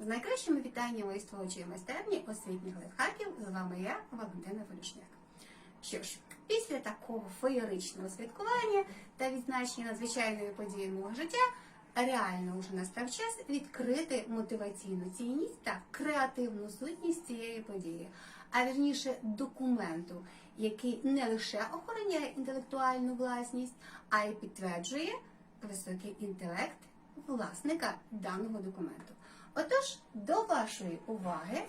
З найкращими вітаннями із творчої майстерні освітніх лайфхаків з вами я, Валентина Волюшняк. Що ж, після такого феєричного святкування та відзначення надзвичайної події мого життя, реально вже настав час відкрити мотиваційну цінність та креативну сутність цієї події, а вірніше документу, який не лише охороняє інтелектуальну власність, а й підтверджує високий інтелект власника даного документу. Отож, до вашої уваги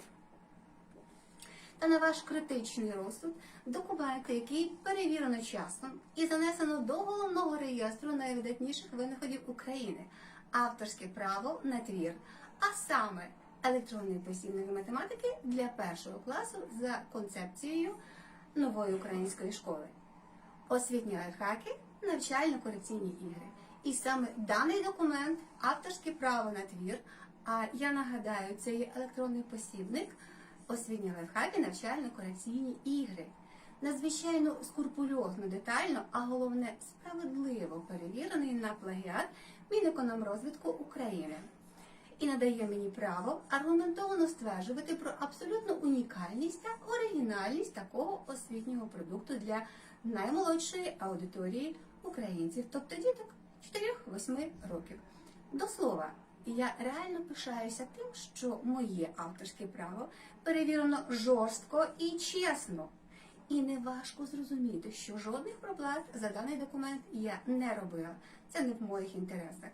та на ваш критичний розсуд документи, який перевірено часом і занесено до головного реєстру найвидатніших винаходів України, авторське право на твір, а саме електронний посібник математики для першого класу за концепцією нової української школи. Освітні лайфхаки, навчально-корекційні ігри. І саме даний документ, авторське право на твір. А я нагадаю, це є електронний посібник, освітні лайфхаки, навчально-корекційні ігри. Надзвичайно скрупульозно, детально, а головне справедливо перевірений на плагіат Мінекономрозвитку України. І надає мені право аргументовано стверджувати про абсолютну унікальність та оригінальність такого освітнього продукту для наймолодшої аудиторії українців, тобто діток 4-8 років. До слова, я реально пишаюся тим, що моє авторське право перевірено жорстко і чесно. І не важко зрозуміти, що жодних проплат за даний документ я не робила. Це не в моїх інтересах.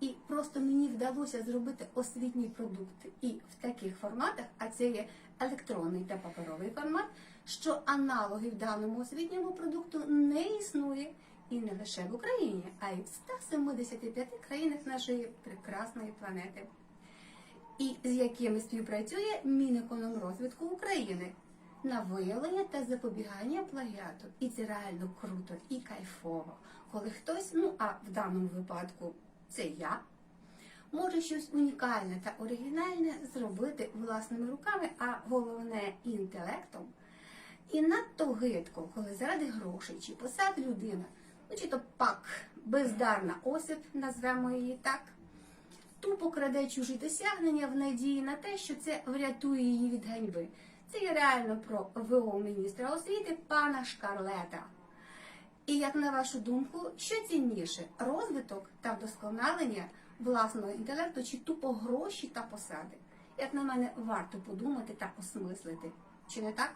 І просто мені вдалося зробити освітній продукт і в таких форматах, а це є електронний та паперовий формат, що аналогів даному освітньому продукту не існує і не лише в Україні, а й в 175 країнах нашої прекрасної планети, і з якими співпрацює Мінекономрозвитку України на виявлення та запобігання плагіату. І це реально круто і кайфово, коли хтось, ну а в даному випадку це я, може щось унікальне та оригінальне зробити власними руками, а головне інтелектом. І надто гидко, коли заради грошей чи посад людина, чи то пак бездарна осіб, назвемо її так, тупо краде чужі досягнення в надії на те, що це врятує її від ганьби. Це є реально про ВО міністра освіти пана Шкарлета. І як на вашу думку, що цінніше розвиток та вдосконалення власного інтелекту чи тупо гроші та посади? Як на мене, варто подумати та осмислити. Чи не так?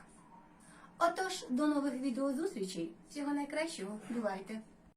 Отож, до нових відеозустрічей. Всього найкращого. Бувайте!